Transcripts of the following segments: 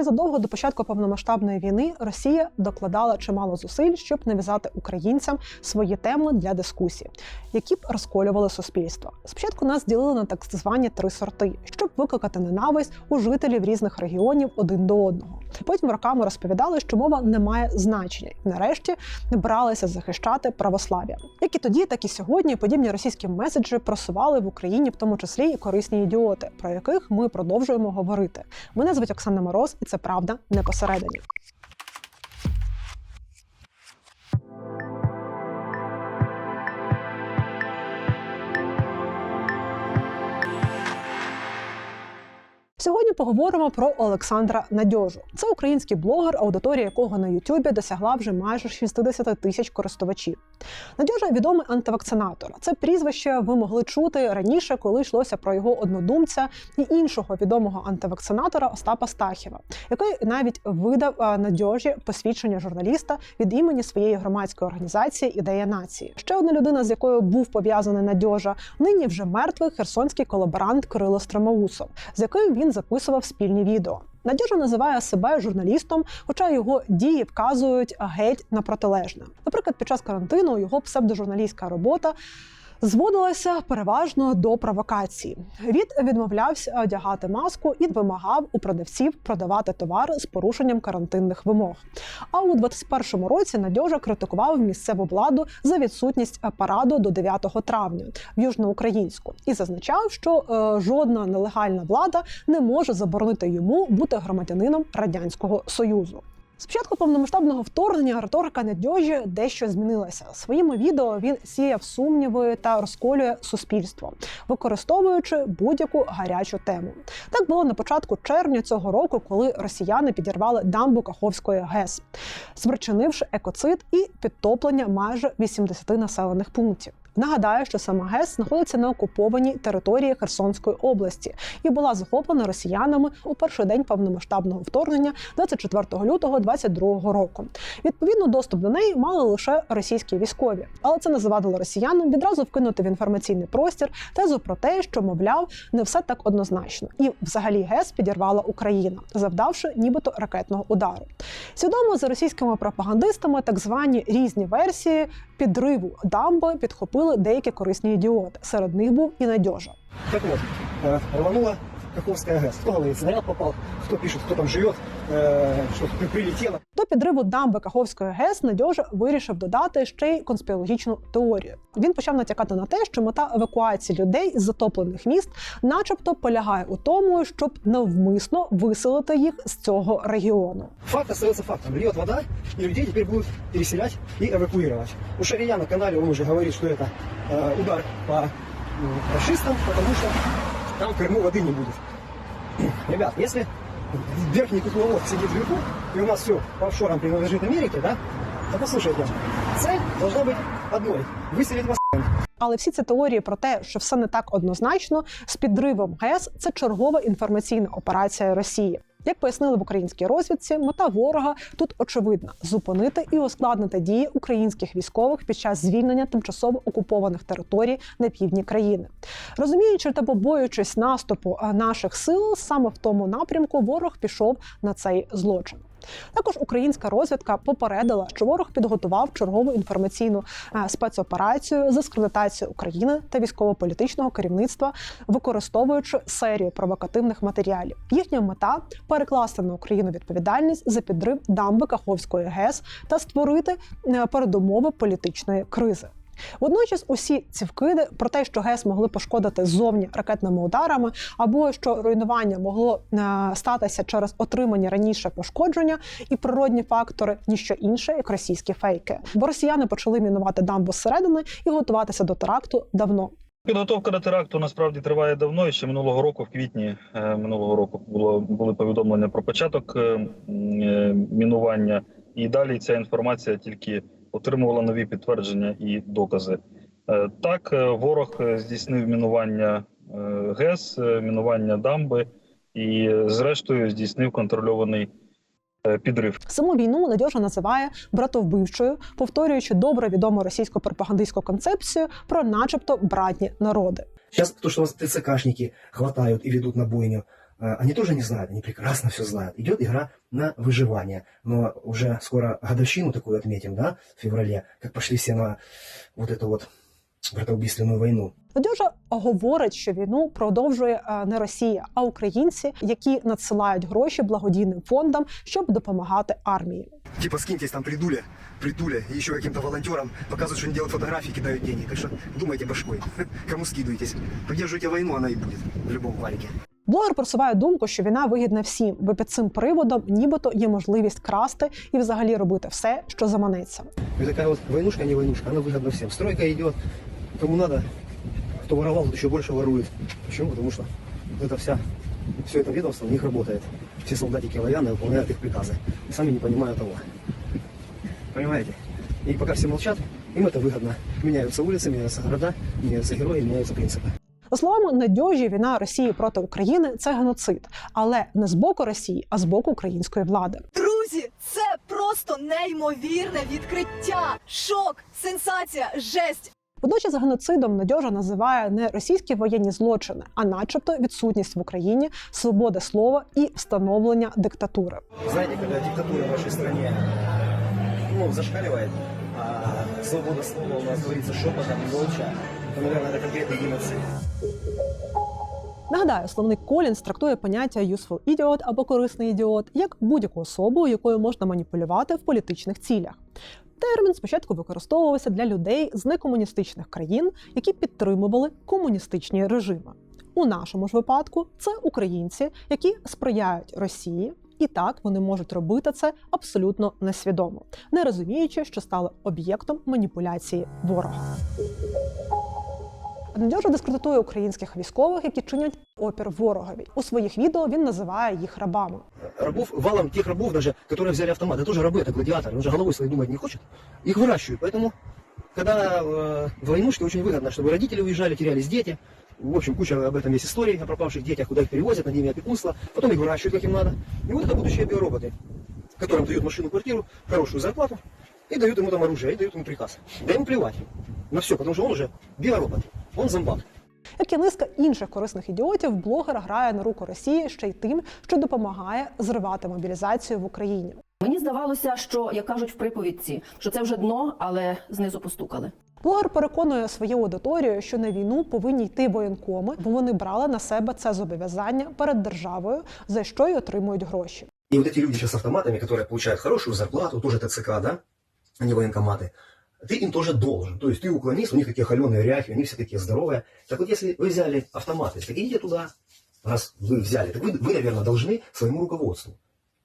Ще задовго до початку повномасштабної війни Росія докладала чимало зусиль, щоб нав'язати українцям свої теми для дискусії, які б розколювали суспільство. Спочатку нас ділили на так звані три сорти, щоб викликати ненависть у жителів різних регіонів один до одного. Потім роками розповідали, що мова не має значення, і нарешті бралися захищати православ'я. Як і тоді, так і сьогодні подібні російські меседжі просували в Україні, в тому числі і корисні ідіоти, про яких ми продовжуємо говорити. Мене звуть Оксана Мороз, і це правда не посередині. Сьогодні поговоримо про Олександра Надьожу. Це український блогер, аудиторія якого на Ютубі досягла вже майже 60 тисяч користувачів. Надьожа відомий антивакцинатор. Це прізвище ви могли чути раніше, коли йшлося про його однодумця і іншого відомого антивакцинатора Остапа Стахіва, який навіть видав е, Надьожі посвідчення журналіста від імені своєї громадської організації Ідея нації. Ще одна людина, з якою був пов'язаний Надьожа, нині вже мертвий херсонський колаборант Кирило Стромоусов, з яким він записував спільні відео. Надіжа називає себе журналістом, хоча його дії вказують геть на протилежне. Наприклад, під час карантину його псевдожурналістська робота. Зводилася переважно до провокації. Від відмовлявся одягати маску і вимагав у продавців продавати товари з порушенням карантинних вимог. А у 21-му році Надьожа критикував місцеву владу за відсутність параду до 9 травня в Южноукраїнську і зазначав, що е, жодна нелегальна влада не може заборонити йому бути громадянином радянського союзу. З початку повномасштабного вторгнення риторика Недьожі дещо змінилася. Своїми відео він сіяв сумніви та розколює суспільство, використовуючи будь-яку гарячу тему. Так було на початку червня цього року, коли росіяни підірвали дамбу Каховської ГЕС, спричинивши екоцид і підтоплення майже 80 населених пунктів. Нагадаю, що сама ГЕС знаходиться на окупованій території Херсонської області і була захоплена росіянами у перший день повномасштабного вторгнення 24 лютого 2022 року. Відповідно, доступ до неї мали лише російські військові, але це не завадило росіянам відразу вкинути в інформаційний простір тезу про те, що мовляв не все так однозначно, і взагалі ГЕС підірвала Україна, завдавши нібито ракетного удару. Свідомо за російськими пропагандистами так звані різні версії підриву дамби підхопили деякі корисні ідіоти. Серед них був і Надьожа. Так вот, э, рванула Каховская ГЭС. Кто говорит, снаряд попал, кто пишет, кто там живет, э, что при- прилетело. До підриву дамби Каховської ГЕС Надьожа вирішив додати ще й конспірологічну теорію. Він почав натякати на те, що мета евакуації людей з затоплених міст, начебто, полягає у тому, щоб навмисно виселити їх з цього регіону. Факт остается фактом. Льет вода, и людей теперь будут переселять и эвакуировать. У Шария на канале он уже говорит, что это э, удар по м, фашистам, потому что там в Крыму воды не будет. Ребят, если верхний кукловод сидит вверху, и у нас все по офшорам принадлежит Америке, да, то послушайте, цель должна быть одной – выселить вас Але всі ці теорії про те, що все не так однозначно, з підривом ГЕС це чергова інформаційна операція Росії. Як пояснили в українській розвідці, мета ворога тут очевидна зупинити і ускладнити дії українських військових під час звільнення тимчасово окупованих територій на півдні країни. Розуміючи та побоюючись наступу е, наших сил, саме в тому напрямку ворог пішов на цей злочин. Також українська розвідка попередила, що ворог підготував чергову інформаційну е, спецоперацію з дискредитації України та військово-політичного керівництва, використовуючи серію провокативних матеріалів. Їхня мета перекласти на Україну відповідальність за підрив дамби Каховської ГЕС та створити е, передумови політичної кризи. Водночас усі ці вкиди про те, що ГЕС могли пошкодити ззовні ракетними ударами, або що руйнування могло е, статися через отримані раніше пошкодження і природні фактори, ніщо інше, як російські фейки. Бо росіяни почали мінувати дамбу зсередини і готуватися до теракту давно. Підготовка до теракту насправді триває давно. І ще минулого року, в квітні е, минулого року, було були повідомлення про початок е, мінування, і далі ця інформація тільки отримувала нові підтвердження і докази. Е, Так, е, ворог е, здійснив мінування ГЕС, мінування дамби і, зрештою, здійснив контрольований підрив. Саму війну Надьожа називає братовбивчою, повторюючи добре відому російську пропагандистську концепцію про, начебто, братні народи. Сейчас то, что вас ТЦКшники хватают и ведут на бойню, они тоже не знают, они прекрасно все знают. Идет игра на выживание. Но уже скоро годовщину такую отметим, да, в феврале, как пошли все на вот эту вот братоубийственную войну. Надюжа говорить, що війну продовжує е, не Росія, а українці, які надсилають гроші благодійним фондам, щоб допомагати армії. Типа скиньтесь там придуля, притуля и еще каким-то волонтерам, показывают, что они делают фотографии, кидают деньги. Так что думайте башкой, кому скидываетесь. Поддерживайте войну, она и будет в любом варике. Блогер просуває думку, що війна вигідна всім, бо під цим приводом нібито є можливість красти і взагалі робити все, що заманеться. И такая вот войнушка, не войнушка, она выгодна всем. Стройка идет, кому надо, кто воровал, тот еще больше ворует. Почему? Потому что это вся, все это ведомство у них работает. Все солдатики лояльно выполняют их приказы. И сами не понимают того. Понимаете? И пока все молчат, им это выгодно. Меняются улицы, меняются города, меняются герои, меняются принципы. За словами Надьожі, війна Росії проти України це геноцид, але не з боку Росії, а з боку української влади. Друзі, це просто неймовірне відкриття! Шок, сенсація, жесть! Водночас геноцидом Надьожа називає не російські воєнні злочини, а начебто відсутність в Україні свободи слова і встановлення диктатури. Знаете, когда диктатура в вашей стране ну, зашкаливает, а свобода слова у нас говорится шепотом, молча, то, наверное, это геноцид. Нагадаю, словник Колінс трактує поняття useful idiot або корисний ідіот як будь-яку особу, якою можна маніпулювати в політичних цілях. Термін спочатку використовувався для людей з некомуністичних країн, які підтримували комуністичні режими. У нашому ж випадку це українці, які сприяють Росії, і так вони можуть робити це абсолютно несвідомо, не розуміючи, що стали об'єктом маніпуляції ворога. Надьожа дискредитує українських військових, які чинять опір ворогові. У своїх відео він називає їх рабами. Рабов, валом тех рабов даже, которые взяли автомат, это тоже рабы, это гладиаторы, он же головой своей думать не хочет. Их выращивают, поэтому, когда э, в войнушке очень выгодно, чтобы родители уезжали, терялись дети, в общем, куча об этом есть историй, о пропавших детях, куда их перевозят, над ними опекунство, потом их выращивают, как им надо. И вот это будущие биороботы, которым дают машину, квартиру, хорошую зарплату, и дают ему там оружие, и дают ему приказ. Да ему плевать на все, потому что он уже биоробот, он зомбак. Як і низка інших корисних ідіотів, блогер грає на руку Росії ще й тим, що допомагає зривати мобілізацію в Україні. Мені здавалося, що як кажуть в приповідці, що це вже дно, але знизу постукали. Блогер переконує свою аудиторію, що на війну повинні йти воєнкоми, бо вони брали на себе це зобов'язання перед державою, за що й отримують гроші. И вот эти люди сейчас с автоматами, которые получают хорошую зарплату, тоже ТЦК, да, а не военкоматы, Ты им тоже должен. То есть ты уклонись, у них такие холеные ряхи, они все такие здоровые. Так вот, если вы взяли автоматы, так идите туда, раз вы взяли, так вы, вы, наверное, должны своему руководству.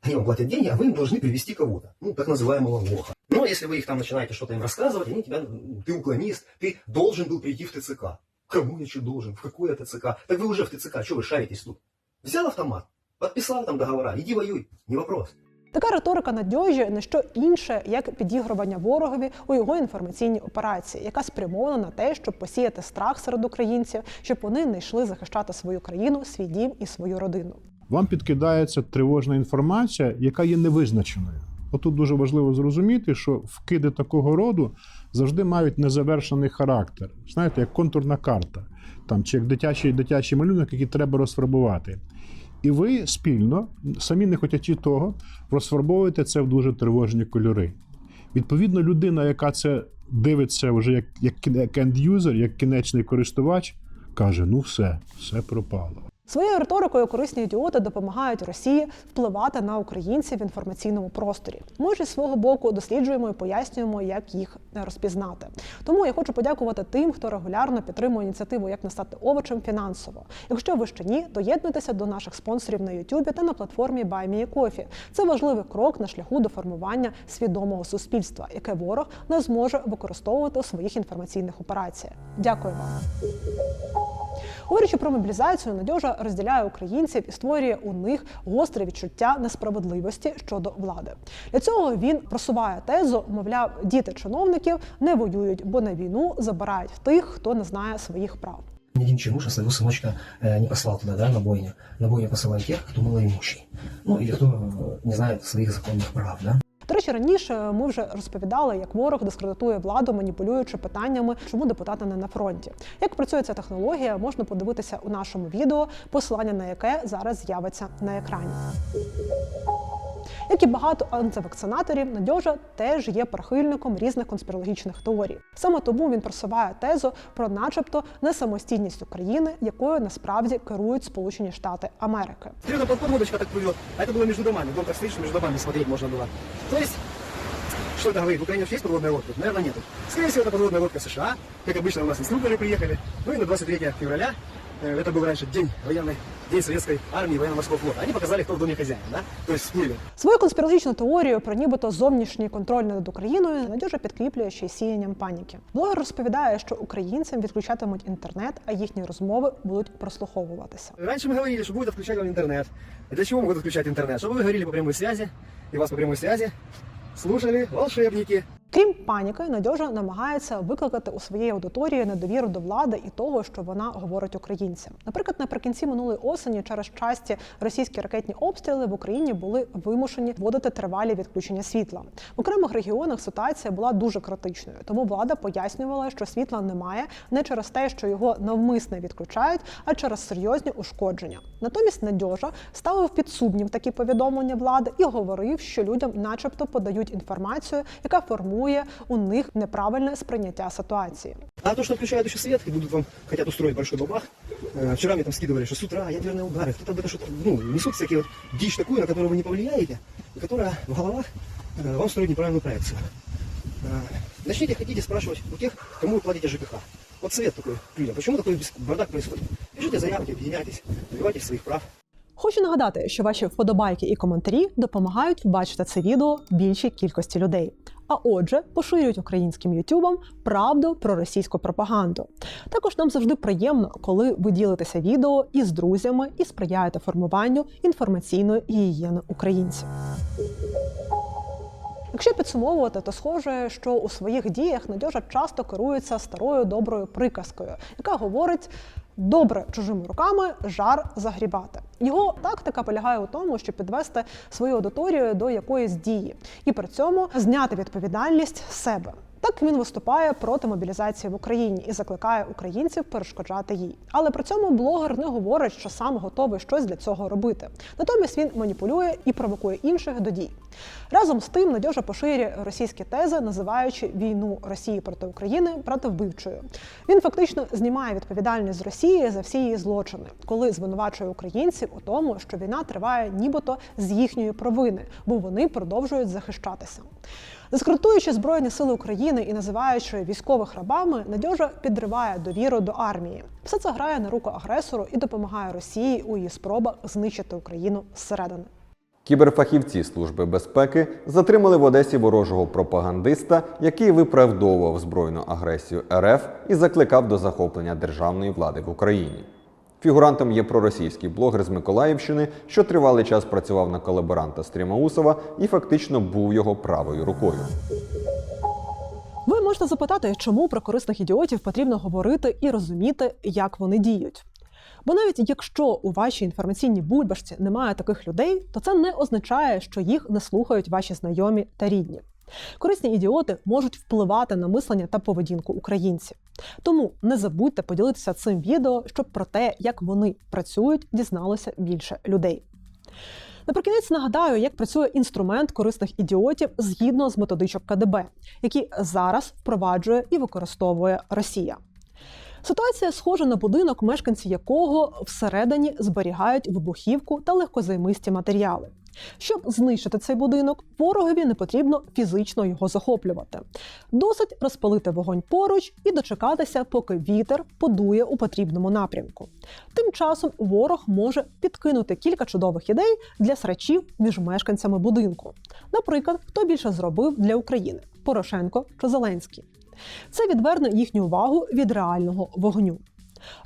Они вам платят деньги, а вы им должны привести кого-то, ну, так называемого лоха. Но если вы их там начинаете что-то им рассказывать, они тебя, ты уклонист, ты должен был прийти в ТЦК. Кому я что должен? В какое ТЦК? Так вы уже в ТЦК, что вы шаритесь тут? Взял автомат, подписал там договора, иди воюй, не вопрос. Така риторика Надьожі не що інше, як підігрування ворогові у його інформаційній операції, яка спрямована на те, щоб посіяти страх серед українців, щоб вони не йшли захищати свою країну, свій дім і свою родину. вам підкидається тривожна інформація, яка є невизначеною. Отут дуже важливо зрозуміти, що вкиди такого роду завжди мають незавершений характер. Знаєте, як контурна карта, там, чи як дитячий, дитячий малюнок, який треба розфарбувати. І ви спільно, самі не хотячи того, розфарбовуєте це в дуже тривожні кольори. Відповідно, людина, яка це дивиться вже як, як, як end-user, як кінечний користувач, каже: ну все, все пропало. Своєю риторикою корисні ідіоти допомагають Росії впливати на українців в інформаційному просторі. Ми ж свого боку досліджуємо і пояснюємо, як їх розпізнати. Тому я хочу подякувати тим, хто регулярно підтримує ініціативу Як не стати овочем фінансово. Якщо ви ще ні, доєднуйтеся до наших спонсорів на YouTube та на платформі BuyMeACoffee. Це важливий крок на шляху до формування свідомого суспільства, яке ворог не зможе використовувати у своїх інформаційних операціях. Дякую вам. Говорячи про мобілізацію, Надьожа розділяє українців і створює у них гостре відчуття несправедливості щодо влади. Для цього він просуває тезу, мовляв, діти чиновників не воюють, бо на війну забирають в тих, хто не знає своїх прав. Ни один чинуша своего сыночка э, не послал туда, да, на бойню. На бойню посылают тех, кто малоимущий. Ну, или кто э, не знает своих законных прав, да. До речі, раніше ми вже розповідали, як ворог дискредитує владу, маніпулюючи питаннями, чому депутати не на фронті. Як працює ця технологія, можна подивитися у нашому відео, посилання на яке зараз з'явиться на екрані. Як і багато антивакцинаторів, Надьожа теж є прихильником різних конспірологічних теорій. Саме тому він просуває тезу про, начебто, несамостійність України, якою насправді керують Сполучені Штати Америки. Смотрю, на платформу удочка так плывет, а это было между домами. Дом так стоит, что между домами смотреть можно было. То есть, что это говорит? В Украине вообще есть подводная лодка? Наверное, нету. Скорее всего, это подводная лодка США. Как обычно, у нас инструкторы приехали. Ну и на 23 февраля, э, это был раньше день военный, день советской армии военно-морского флота. Они показали, кто в доме хозяин, да? То есть всплыли. Свою конспірологічну теорію про нібито зовнішній контроль над Україною Надюжа підкріплює ще й сіянням паніки. Блогер розповідає, що українцям відключатимуть інтернет, а їхні розмови будуть прослуховуватися. Раньше мы говорили, что будет отключать вам интернет. И для чего могут отключать интернет? Чтобы вы говорили по прямой связи, и вас по прямой связи слушали волшебники. Крім паніки, Надьожа намагається викликати у своєї аудиторії недовіру до влади і того, що вона говорить українцям. Наприклад, наприкінці минулої осені через часті російські ракетні обстріли в Україні були вимушені вводити тривалі відключення світла. В окремих регіонах ситуація була дуже критичною, тому влада пояснювала, що світла немає не через те, що його навмисне відключають, а через серйозні ушкодження. Натомість Надьожа ставив під сумнів такі повідомлення влади і говорив, що людям, начебто, подають інформацію, яка формує у них неправильне сприйняття ситуації. А то, что отключают еще свет и будут вам хотят устроить большой бабах. э, Вчера мне там скидывали, что с утра ядерные удары. Кто-то об это что-то, ну, несут всякие вот дичь такую, на которую вы не повлияете, и которая в головах э, вам строит неправильную проекцию. Э, Начните хотите спрашивать у тех, кому вы платите ЖКХ. Вот совет такой людям. Почему такой бес- бардак происходит? Пишите заявки, объединяйтесь, добивайтесь своих прав. Хочу нагадати, що ваші вподобайки і коментарі допомагають побачити це відео більшій кількості людей. А отже, поширюють українським ютубам правду про російську пропаганду. Також нам завжди приємно, коли ви ділитеся відео із друзями і сприяєте формуванню інформаційної гігієни українців. Якщо підсумовувати, то схоже, що у своїх діях Надьожа часто керується старою доброю приказкою, яка говорить. Добре чужими руками жар загрібати. Його тактика полягає у тому, щоб підвести свою аудиторію до якоїсь дії і при цьому зняти відповідальність себе. Так він виступає проти мобілізації в Україні і закликає українців перешкоджати їй. Але при цьому блогер не говорить, що сам готовий щось для цього робити. Натомість він маніпулює і провокує інших до дій. Разом з тим Надьожа поширює російські тези, називаючи війну Росії проти України братовбивчою. Він фактично знімає відповідальність з Росії за всі її злочини, коли звинувачує українців у тому, що війна триває нібито з їхньої провини, бо вони продовжують захищатися. Дискредитуючи Збройні сили України і називаючи військових рабами, Надьожа підриває довіру до армії. Все це грає на руку агресору і допомагає Росії у її спробах знищити Україну зсередини. Кіберфахівці Служби безпеки затримали в Одесі ворожого пропагандиста, який виправдовував збройну агресію РФ і закликав до захоплення державної влади в Україні. Фігурантом є проросійський блогер з Миколаївщини, що тривалий час працював на колаборанта Стрімаусова і фактично був його правою рукою. Ви можете запитати, чому про корисних ідіотів потрібно говорити і розуміти, як вони діють. Бо навіть якщо у вашій інформаційній бульбашці немає таких людей, то це не означає, що їх не слухають ваші знайомі та рідні. Корисні ідіоти можуть впливати на мислення та поведінку українців. Тому не забудьте поділитися цим відео, щоб про те, як вони працюють, дізналося більше людей. Наприкінець нагадаю, як працює інструмент корисних ідіотів згідно з методичок КДБ, які зараз впроваджує і використовує Росія. Ситуація схожа на будинок, мешканці якого всередині зберігають вибухівку та легкозаймисті матеріали. Щоб знищити цей будинок, ворогові не потрібно фізично його захоплювати. Досить розпалити вогонь поруч і дочекатися, поки вітер подує у потрібному напрямку. Тим часом ворог може підкинути кілька чудових ідей для срачів між мешканцями будинку. Наприклад, хто більше зробив для України Порошенко чи Зеленський. Це відверне їхню увагу від реального вогню.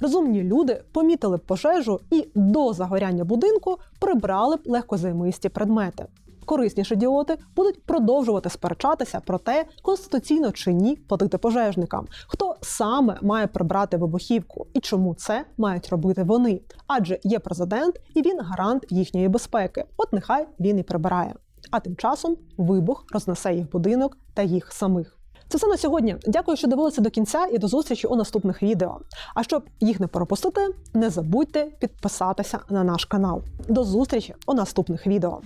Розумні люди помітили б пожежу і до загоряння будинку прибрали б легкозаймисті предмети. Корисніші ідіоти будуть продовжувати сперечатися про те, конституційно чи ні платити пожежникам, хто саме має прибрати вибухівку і чому це мають робити вони. Адже є президент і він гарант їхньої безпеки. От нехай він і прибирає. А тим часом вибух рознесе їх будинок та їх самих. Це все на сьогодні. Дякую, що дивилися до кінця і до зустрічі у наступних відео. А щоб їх не пропустити, не забудьте підписатися на наш канал. До зустрічі у наступних відео.